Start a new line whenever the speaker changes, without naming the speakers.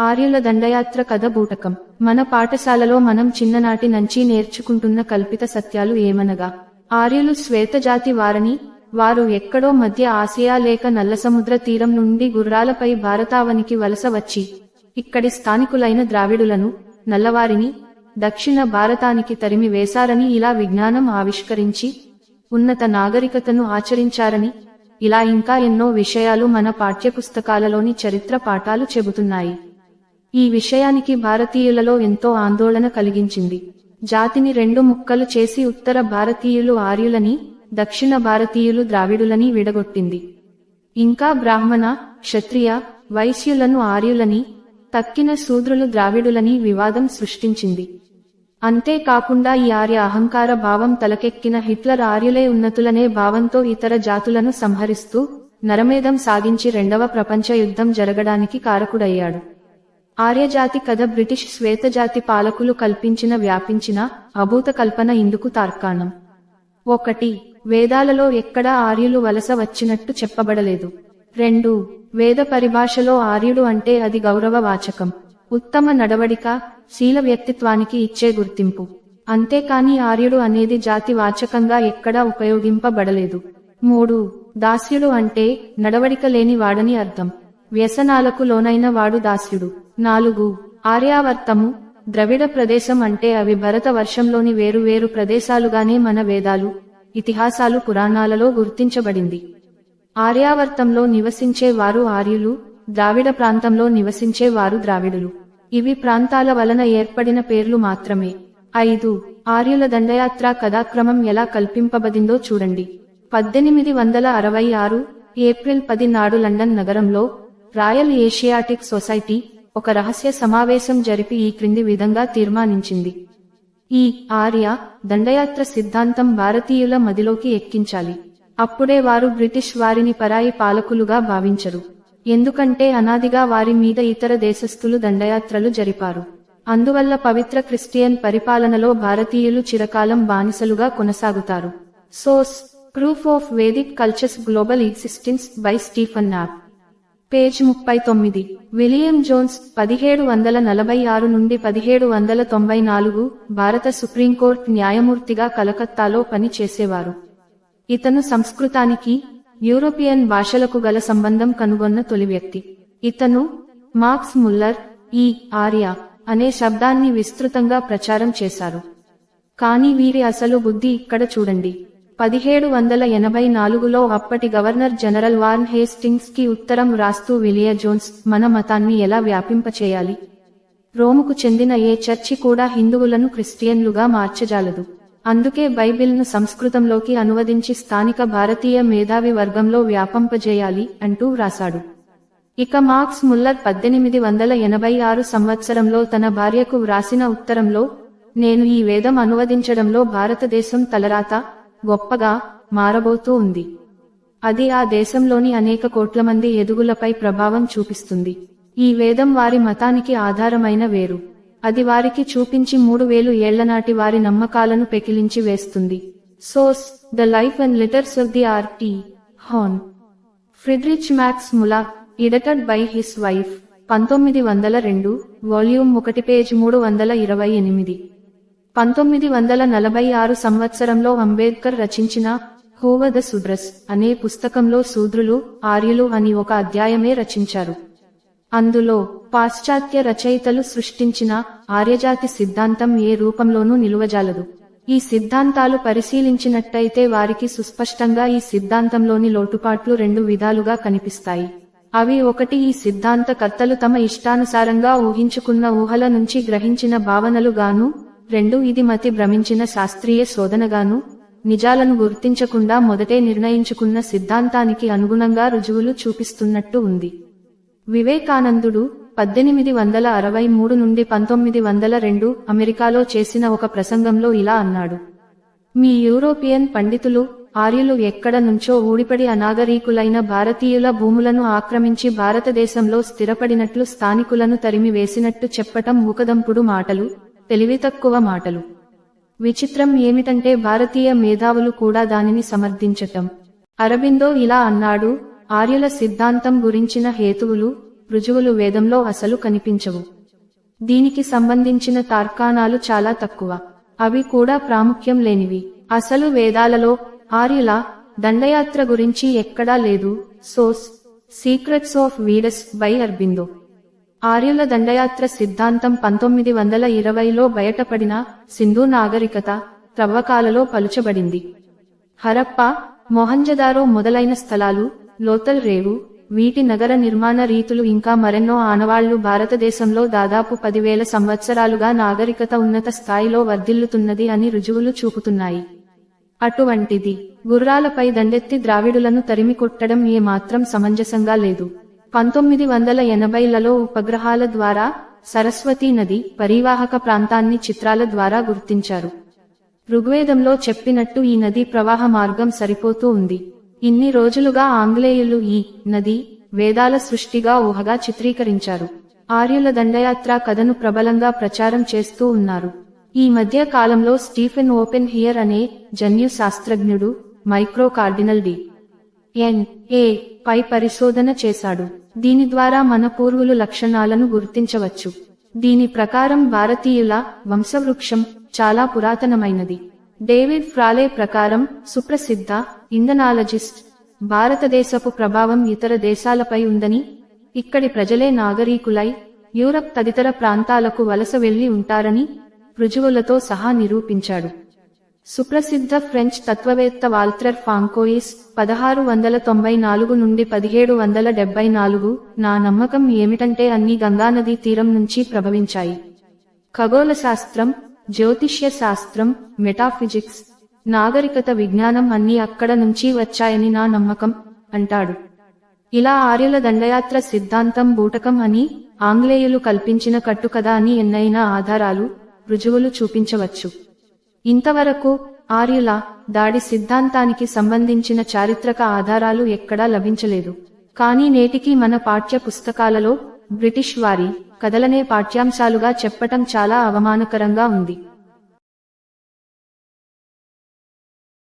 ఆర్యుల దండయాత్ర కథ బూటకం. మన పాఠశాలలో మనం చిన్ననాటి నుంచి నేర్చుకుంటున్న కల్పిత సత్యాలు ఏమనగా? ఆర్యులు శ్వేతజాతి వారని వారు ఎక్కడో మధ్య ఆసియా లేక నల్లసముద్ర తీరం నుండి గుర్రాలపై భారతావనికి వలస వచ్చి ఇక్కడి స్థానికులైన ద్రావిడులను నల్లవారిని దక్షిణ భారతానికి తరిమి వేశారని ఇలా విజ్ఞానం ఆవిష్కరించి ఉన్నత నాగరికతను ఆచరించారని ఇలా ఇంకా ఎన్నో విషయాలు మన పాఠ్యపుస్తకాలలోని చరిత్ర పాఠాలు చెబుతున్నాయి. ఈ విషయానికి భారతీయులలో ఎంతో ఆందోళన కలిగించింది. జాతిని రెండు ముక్కలు చేసి ఉత్తర భారతీయులు ఆర్యులని దక్షిణ భారతీయులు ద్రావిడులని విడగొట్టింది. ఇంకా బ్రాహ్మణ క్షత్రియ వైశ్యులను ఆర్యులని తక్కిన శూద్రులు ద్రావిడులని వివాదం సృష్టించింది. అంతేకాకుండా ఈ ఆర్య అహంకార భావం తలకెక్కిన హిట్లర్ ఆర్యులే ఉన్నతులనే భావంతో ఇతర జాతులను సంహరిస్తూ నరమేధం సాగించి రెండవ ప్రపంచ యుద్ధం జరగడానికి కారకుడయ్యాడు. ఆర్యజాతి కథ బ్రిటిష్ శ్వేతజాతి పాలకులు కల్పించిన వ్యాపించిన అభూత కల్పన ఇందుకు తార్కాణం. ఒకటి వేదాలలో ఎక్కడా ఆర్యులు వలస వచ్చినట్టు చెప్పబడలేదు. రెండు వేద పరిభాషలో ఆర్యుడు అంటే అది గౌరవ వాచకం. ఉత్తమ నడవడిక శీల వ్యక్తిత్వానికి ఇచ్చే గుర్తింపు. అంతేకాని ఆర్యుడు అనేది జాతి వాచకంగా ఎక్కడా ఉపయోగింపబడలేదు. మూడు దాస్యుడు అంటే నడవడిక లేని వాడని అర్థం. వ్యసనాలకు లోనైన వాడు దాస్యుడు. నాలుగు ఆర్యావర్తము ద్రవిడ ప్రదేశం అంటే అవి భరత వర్షంలోని వేరువేరు ప్రదేశాలుగానే మన వేదాలు ఇతిహాసాలు పురాణాలలో గుర్తించబడింది. ఆర్యావర్తంలో నివసించే వారు ఆర్యులు ద్రావిడ ప్రాంతంలో నివసించే వారు ద్రావిడులు. ఇవి ప్రాంతాల వలన ఏర్పడిన పేర్లు మాత్రమే. ఐదు ఆర్యుల దండయాత్ర కథాక్రమం ఎలా కల్పింపబడిందో చూడండి. పద్దెనిమిది వందల అరవై ఆరు ఏప్రిల్ పది నాడు లండన్ నగరంలో రాయల్ ఏషియాటిక్ సొసైటీ ఒక రహస్య సమావేశం జరిపి ఈ క్రింది విధంగా తీర్మానించింది. ఈ ఆర్య దండయాత్ర సిద్ధాంతం భారతీయుల మదిలోకి ఎక్కించాలి. అప్పుడే వారు బ్రిటిష్ వారిని పరాయి పాలకులుగా భావించరు. ఎందుకంటే అనాదిగా వారి మీద ఇతర దేశస్థులు దండయాత్రలు జరిపారు. అందువల్ల పవిత్ర క్రిస్టియన్ పరిపాలనలో భారతీయులు చిరకాలం బానిసలుగా కొనసాగుతారు. Source proof of Vedic cultures global existence by Stephen Knapp. Page ముప్పై తొమ్మిది విలియం జోన్స్ పదిహేడు వందల నలభై ఆరు నుండి పదిహేడు వందల తొంభై నాలుగు భారత సుప్రీంకోర్టు న్యాయమూర్తిగా కలకత్తాలో పని చేసేవారు ఇతను సంస్కృతానికి యూరోపియన్ భాషలకు గల సంబంధం కనుగొన్న తొలి వ్యక్తి. ఇతను మార్క్స్ ముల్లర్ ఈ ఆర్య అనే శబ్దాన్ని విస్తృతంగా ప్రచారం చేశారు. కానీ వీరి అసలు బుద్ధి ఇక్కడ చూడండి. పదిహేడు వందల ఎనభై నాలుగులో అప్పటి గవర్నర్ జనరల్ వార్న్ హేస్టింగ్స్కి ఉత్తరం రాస్తూ విలియ జోన్స్ మన మతాన్ని ఎలా వ్యాపింపచేయాలి? రోముకు చెందిన ఏ చర్చి కూడా హిందువులను క్రిస్టియన్లుగా మార్చజాలదు. అందుకే బైబిల్ను సంస్కృతంలోకి అనువదించి స్థానిక భారతీయ మేధావి వర్గంలో వ్యాపింపజేయాలి అంటూ వ్రాశాడు. ఇక మార్క్స్ ముల్లర్ పద్దెనిమిది వందల ఎనభై ఆరు సంవత్సరంలో తన భార్యకు వ్రాసిన ఉత్తరంలో నేను ఈ వేదం అనువదించడంలో భారతదేశం తలరాత గొప్పగా మారబోతూ ఉంది. అది ఆ దేశంలోని అనేక కోట్ల మంది ఎదుగులపై ప్రభావం చూపిస్తుంది. ఈ వేదం వారి మతానికి ఆధారమైన వేరు. అది వారికి చూపించి మూడు వేలు ఏళ్ళనాటి వారి నమ్మకాలను పెకిలించి వేస్తుంది. Source the life and letters of the R T. Hon. Friedrich Max Muller edited by his wife. పంతొమ్మిది వందల రెండు వాల్యూమ్ ఒకటి పేజ్ మూడు వందల ఇరవై ఎనిమిది. పంతొమ్మిది వందల నలభై ఆరు సంవత్సరంలో అంబేద్కర్ రచించిన హోవ ద సుద్రస్ అనే పుస్తకంలో శూద్రులు ఆర్యులు అని ఒక అధ్యాయమే రచించారు. అందులో పాశ్చాత్య రచయితలు సృష్టించిన ఆర్యజాతి సిద్ధాంతం ఏ రూపంలోనూ నిలువజాలదు. ఈ సిద్ధాంతాలు పరిశీలించినట్టయితే వారికి సుస్పష్టంగా ఈ సిద్ధాంతంలోని లోటుపాట్లు రెండు విధాలుగా కనిపిస్తాయి. అవి ఒకటి ఈ సిద్ధాంత కర్తలు తమ ఇష్టానుసారంగా ఊహించుకున్న ఊహల నుంచి గ్రహించిన భావనలు గాను రెండు ఇది మతి భ్రమించిన శాస్త్రీయ శోధనగాను నిజాలను గుర్తించకుండా మొదటే నిర్ణయించుకున్న సిద్ధాంతానికి అనుగుణంగా రుజువులు చూపిస్తున్నట్టు ఉంది. వివేకానందుడు పద్దెనిమిది వందల అరవై మూడు నుండి పంతొమ్మిది వందల రెండు అమెరికాలో చేసిన ఒక ప్రసంగంలో ఇలా అన్నాడు. మీ యూరోపియన్ పండితులు ఆర్యులు ఎక్కడ నుంచో ఊడిపడి అనాగరీకులైన భారతీయుల భూములను ఆక్రమించి భారతదేశంలో స్థిరపడినట్లు స్థానికులను తరిమి వేసినట్టు చెప్పటం ముఖదంపుడు మాటలు తెలివితక్కువ మాటలు. విచిత్రం ఏమిటంటే భారతీయ మేధావులు కూడా దానిని సమర్థించటం. అరబిందో ఇలా అన్నాడు ఆర్యుల సిద్ధాంతం గురించిన హేతువులు రుజువులు వేదంలో అసలు కనిపించవు. దీనికి సంబంధించిన తార్కాణాలు చాలా తక్కువ. అవి కూడా ప్రాముఖ్యం లేనివి. అసలు వేదాలలో ఆర్యుల దండయాత్ర గురించి ఎక్కడా లేదు. సోస్ secrets of Vedas by Aurobindo. ఆర్యుల దండయాత్ర సిద్ధాంతం పంతొమ్మిది వందల ఇరవైలో బయటపడిన సింధు నాగరికత త్రవ్వకాలలో పలుచబడింది. హరప్ప మొహంజదారో మొదలైన స్థలాలు లోతల్ రేవు వీటి నగర నిర్మాణ రీతులు ఇంకా మరెన్నో ఆనవాళ్ళు భారతదేశంలో దాదాపు పదివేల సంవత్సరాలుగా నాగరికత ఉన్నత స్థాయిలో వర్ధిల్లుతున్నది అని రుజువులు చూపుతున్నాయి. అటువంటిది గుర్రాలపై దండెత్తి ద్రావిడులను తరిమి కొట్టడం ఏమాత్రం సమంజసంగా లేదు. పంతొమ్మిది వందల ఎనభైలలో ఉపగ్రహాల ద్వారా సరస్వతీ నది పరివాహక ప్రాంతాన్ని చిత్రాల ద్వారా గుర్తించారు. ఋగ్వేదంలో చెప్పినట్టు ఈ నది ప్రవాహ మార్గం సరిపోతూ ఉంది. ఇన్ని రోజులుగా ఆంగ్లేయులు ఈ నది వేదాల సృష్టిగా ఊహగా చిత్రీకరించారు. ఆర్యుల దండయాత్ర కథను ప్రబలంగా ప్రచారం చేస్తూ ఉన్నారు. ఈ మధ్య కాలంలో స్టీఫెన్ ఓపెన్ హియర్ అనే జన్యు శాస్త్రజ్ఞుడు మైక్రో కార్డినల్ డి. ఎన్ ఏ పై పరిశోధన చేశాడు. దీని ద్వారా మన పూర్వులు లక్షణాలను గుర్తించవచ్చు. దీని ప్రకారం భారతీయుల వంశవృక్షం చాలా పురాతనమైనది. డేవిడ్ ఫ్రాలే ప్రకారం సుప్రసిద్ధ ఇంధనాలజిస్ట్. భారతదేశపు ప్రభావం ఇతర దేశాలపై ఉందని ఇక్కడి ప్రజలే నాగరీకులై యూరప్ తదితర ప్రాంతాలకు వలస వెళ్ళి ఉంటారని రుజువులతో సహా నిరూపించాడు. సుప్రసిద్ధ ఫ్రెంచ్ తత్వవేత్త వాల్టర్ ఫాంకోయిస్ పదహారు వందల తొంభై నాలుగు నుండి పదిహేడు వందల డెబ్బై నాలుగు నా నమ్మకం ఏమిటంటే అన్ని గంగానదీ తీరం నుంచి ప్రభవించాయి. ఖగోళ శాస్త్రం జ్యోతిష్య శాస్త్రం మెటాఫిజిక్స్ నాగరికత విజ్ఞానం అన్నీ అక్కడ నుంచి వచ్చాయని నా నమ్మకం అంటాడు. ఇలా ఆర్యుల దండయాత్ర సిద్ధాంతం బూటకం అని ఆంగ్లేయులు కల్పించిన కట్టుకథ అని ఎన్నైనా ఆధారాలు రుజువులు చూపించవచ్చు. ఇంతవరకు ఆర్యుల దాడి సిద్ధాంతానికి సంబంధించిన చారిత్రక ఆధారాలు ఎక్కడా లభించలేదు. కానీ నేటికి మన పాఠ్య పుస్తకాలలో బ్రిటిష్ వారి కథలనే పాఠ్యాంశాలుగా చెప్పటం చాలా అవమానకరంగా ఉంది.